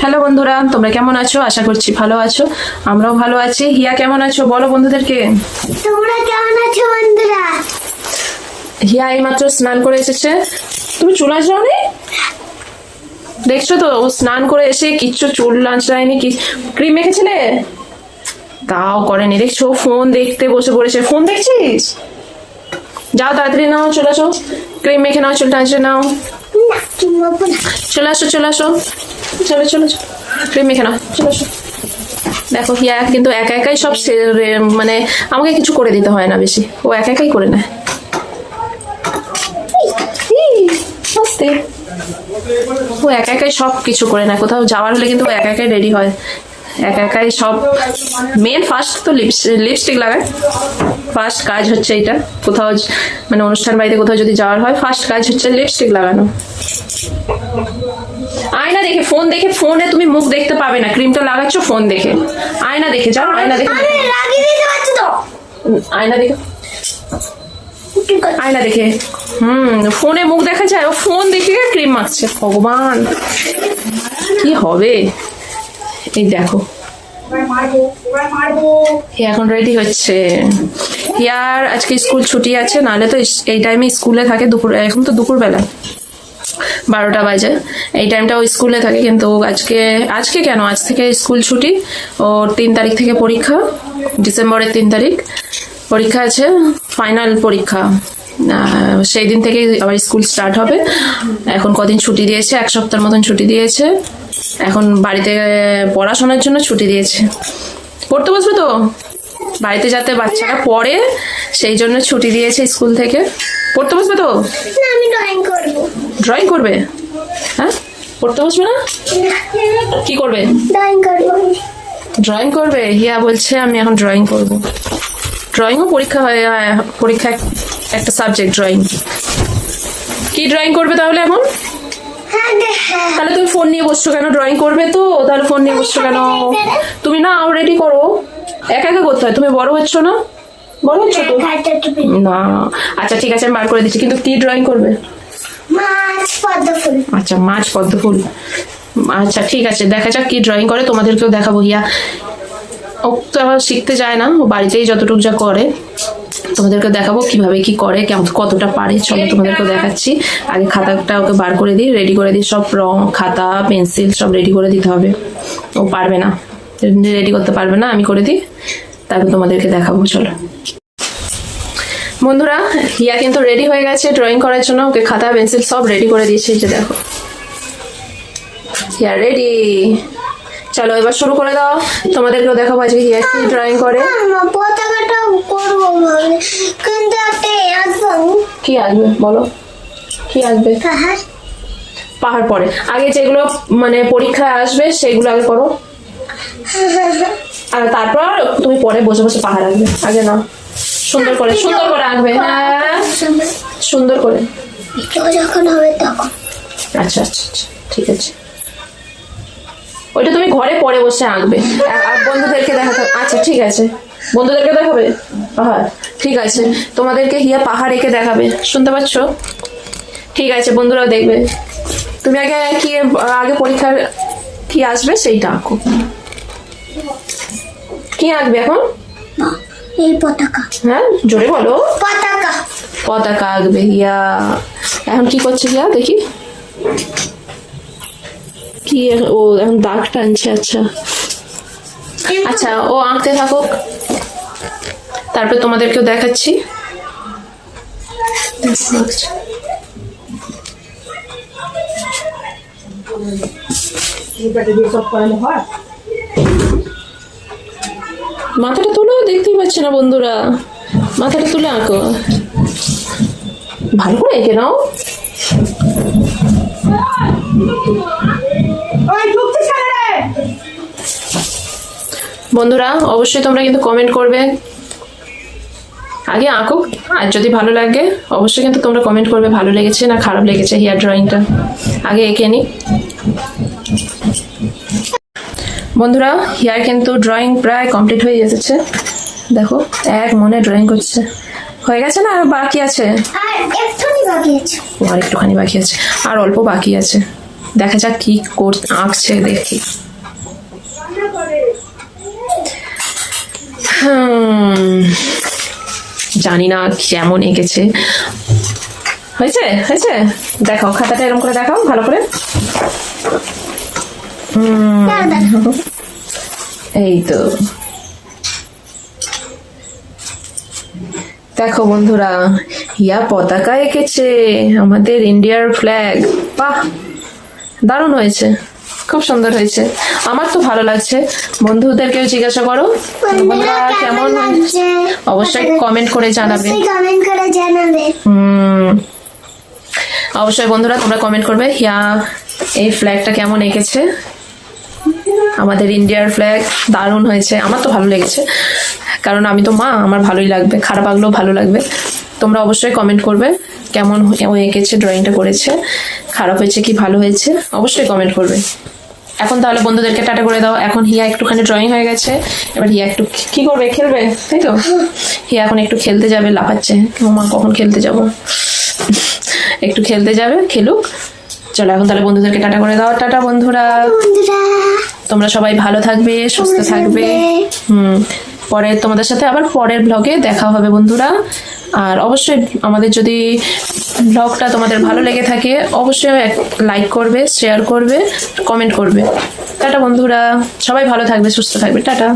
Hello বন্ধুরা তোমরা কেমন আছো? আশা করছি ভালো আছো। আমরাও ভালো আছি। হিয়া কেমন আছো? বলো বন্ধুদেরকে। তোমরা কেমন আছো বন্ধুরা? হিয়া এইমাত্র স্নান করে এসেছে। তুমি চুল আঁচড়াওনি দেখছ তো ও স্নান করে এসে কিচ্ছু চুল আঁচড়ায়নি কি ক্রিম মেখেছিলে? তাও করেনি। দেখছ ফোন দেখতে বসে পড়েছে। ফোন দেখছিস? যাও তাড়াতাড়ি নাও চলে আসো। ক্রিম মেখে নাও চুল আঁচড়ে নাও। চলে আসো চলে আসো। চলো চলো ক্রিম মেখে নাও। চলে দেখো হিয়া কিন্তু একা একাই সব মানে আমাকে কিছু করে দিতে হয় না বেশি। ও একা একাই করে নেয়। আস্তে। ও একা একাই সব কিছু করে নেয়। কোথাও যাওয়ার হলে কিন্তু ও একা একাই রেডি হয়। একা একাই সব মেন ফার্স্ট তো লিপস্টিক লাগায়। ফার্স্ট কাজ হচ্ছে এটা। কোথাও মানে অনুষ্ঠান বাড়িতে কোথাও যদি যাওয়ার হয় ফার্স্ট কাজ হচ্ছে লিপস্টিক লাগানো। আয়না দেখে ফোন দেখে ফোনে তুমি মুখ দেখতে পাবে না। ক্রিমটা লাগাচ্ছ ফোন দেখে। আয়না দেখে যাও আয়না দেখে। আয়না দেখে। আয়না দেখে। হুম ফোনে মুখ দেখা যায় ও ফোন দেখে ক্রিম মাখছে। ভগবান। কি হবে? এই দেখো। এখন রেডি হচ্ছে। হিয়ার আজকে স্কুল ছুটি আছে নাহলে তো এই টাইমে স্কুলে থাকে দুপুর এখন তো দুপুরবেলা। বারোটা বাজে। এই টাইমটা ও স্কুলে থাকে কিন্তু আজকে আজকে কেন? আজ থেকে স্কুল ছুটি। ওর তিন তারিখ থেকে পরীক্ষা, ডিসেম্বরের তিন তারিখ। পরীক্ষা আছে ফাইনাল পরীক্ষা। সেই দিন থেকেই আবার স্কুল স্টার্ট হবে। এখন কদিন ছুটি দিয়েছে? এক সপ্তাহের মতন ছুটি দিয়েছে। এখন বাড়িতে পড়াশোনার জন্য ছুটি দিয়েছে। পড়তে বসবে তো? বাড়িতে যাতে বাচ্চারা পড়ে, সেই জন্য ছুটি দিয়েছে স্কুল থেকে। পড়তে বসবে তো? না আমি ড্রয়িং করব। ড্রয়িং করবে? হ্যাঁ? পড়তে বসবে না? কি করবে? ড্রয়িং করব। ড্রয়িং করবে? হিয়া বলছে আমি এখন ড্রয়িং করব। ড্রয়িংও পরীক্ষা হয় পরীক্ষা একটা সাবজেক্ট ড্রয়িং কি ড্রয়িং করবে তাহলে এখন? হ্যাঁ হ্যাঁ। তাহলে তুমি ফোন নিয়ে বসছো কেন? ড্রয়িং করবে তো তাহলে ফোন নিয়ে বসছো কেন? তুমি না রেডি করো। একা একা করতে হয় তুমি বড় হচ্ছ না? বড় হচ্ছ তো না। আচ্ছা ঠিক আছে বার করে দিচ্ছি। কিন্তু কি ড্রয়িং করবে? মাছ পদ্ম ফুল। আচ্ছা মাছ পদ্ম ফুল। আচ্ছা ঠিক আছে দেখা যাক কি ড্রয়িং করে। তোমাদেরকেও দেখাবো। হিয়া ও তো আবার শিখতে যায় না। ও বাড়িতেই যতটুকু যা করে। তোমাদেরকে দেখাবো কীভাবে কি করে কেমন কতটা পারে। চলো তোমাদেরকে দেখাচ্ছি। আগে খাতাটা ওকে বার করে দিই রেডি করে দিই। সব রং খাতা পেন্সিল সব রেডি করে দিতে হবে। ও পারবে না। রেডি করতে পারবে না আমি করে দিই। তারপর তোমাদেরকে দেখাবো। চলো। বন্ধুরা হিয়া কিন্তু রেডি হয়ে গেছে ড্রয়িং করার জন্য। ওকে খাতা পেন্সিল সব রেডি করে দিয়েছি যে দেখো। হিয়া রেডি চলো এবার শুরু করে দাও। তোমাদেরকেও দেখাবো আজকে হিয়া কি ড্রয়িং করে। কি আসবে বলো? কি আসবে? পাহাড়। পাহাড় পরে। আগে যেগুলো মানে পরীক্ষায় আসবে সেগুলো আগে করো আর তারপর তুমি পরে বসে বসে পাহাড় আসবে আগে না সুন্দর করে সুন্দর করে আঁকবে হ্যাঁ। সুন্দর করে। যখন হবে তখন। আচ্ছা আচ্ছা আচ্ছা ঠিক আছে। ওইটা তুমি ঘরে পরে বসে আঁকবে। আর- বন্ধুদেরকে দেখাতে আচ্ছা ঠিক আছে। বন্ধুদেরকে দেখাবে? পাহাড় ঠিক আছে। তোমাদেরকে হিয়া পাহাড় এঁকে দেখাবে। শুনতে পাচ্ছ? ঠিক আছে বন্ধুরাও দেখবে। তুমি আগে কি আগে পরীক্ষার কি আসবে সেইটা আঁকো। কি আঁকবে এখন? এই পতাকা। হ্যাঁ জোরে বলো। পতাকা। পতাকা আঁকবে হিয়া এখন কি করছে হিয়া দেখি। কি ও এখন দাগ টানছে আচ্ছা। আচ্ছা ও আঁকতে থাকুক। তারপর তোমাদেরকেও দেখাচ্ছি। দেখো, আঁকছে। মাথাটা তুলো দেখতেই পাচ্ছে না বন্ধুরা। মাথাটা তুলে আঁকো। ভালো করে এঁকে নাও। বন্ধুরা অবশ্যই তোমরা কিন্তু কমেন্ট করবে। আগে আঁকো আর যদি ভালো লাগে অবশ্যই কিন্তু তোমরা কমেন্ট করবে ভালো লেগেছে না খারাপ লেগেছে হেয়ার ড্রয়িংটা আগে এঁকে নি। বন্ধুরা হেয়ার কিন্তু ড্রয়িং প্রায় কমপ্লিট হয়ে এসেছে। দেখো এক মনে ড্রয়িং করছে। হয়ে গেছে না? আর বাকি আছে? আর একটুখানি বাকি আছে। আর অল্প বাকি আছে। দেখা যাক কি কর আঁকছে দেখি। জানি না কেমন এঁকেছে। হয়েছে? হয়েছে? দেখো খাতাটা এরকম করে দেখাও ভালো করে। এই তো। দেখো বন্ধুরা ইয়া পতাকা এঁকেছে আমাদের ইন্ডিয়ার ফ্ল্যাগ বাহ! দারুণ হয়েছে। খুব সুন্দর হয়েছে। আমার তো ভালো লাগছে। বন্ধুদেরকেও জিজ্ঞাসা করো। কেমন অবশ্যই কমেন্ট করে জানাবে। অবশ্যই কমেন্ট করে জানাবে। হুম। অবশ্যই বন্ধুরা তোমরা কমেন্ট করবে ইয়া এই ফ্ল্যাগটা কেমন এঁকেছে। আমাদের ইন্ডিয়ার ফ্ল্যাগ দারুণ হয়েছে। আমার তো ভালো লেগেছে। কারণ আমি তো মা, আমার ভালোই লাগবে। খারাপ লাগলেও ভালো লাগবে। তোমরা অবশ্যই কমেন্ট করবে কেমন এঁকেছে ড্রয়িংটা করেছে, খারাপ হয়েছে কি ভালো হয়েছে, অবশ্যই কমেন্ট করবে। এখন তাহলে বন্ধুদেরকে টাটা করে দাও। এখন হিয়া একটুখানি ড্রয়িং হয়ে গেছে। এবার হিয়া একটু কি করবে? খেলবে? তাই তো? হিয়া এখন একটু খেলতে যাবে, লাফাচ্ছে। মা, কখন খেলতে যাব? একটু খেলতে যাবে, খেলুক। চলো, এখন তাহলে বন্ধুদেরকে টাটা করে দাও। টাটা বন্ধুরা। তোমরা সবাই ভালো থাকবে সুস্থ থাকবে। হুম পরে তোমাদের সাথে আবার পরের ব্লগে দেখা হবে বন্ধুরা। আর অবশ্যই আমাদের যদি ব্লগটা তোমাদের ভালো লেগে থাকে অবশ্যই লাইক করবে শেয়ার করবে কমেন্ট করবে। টাটা বন্ধুরা সবাই ভালো থাকবে সুস্থ থাকবে। টাটা।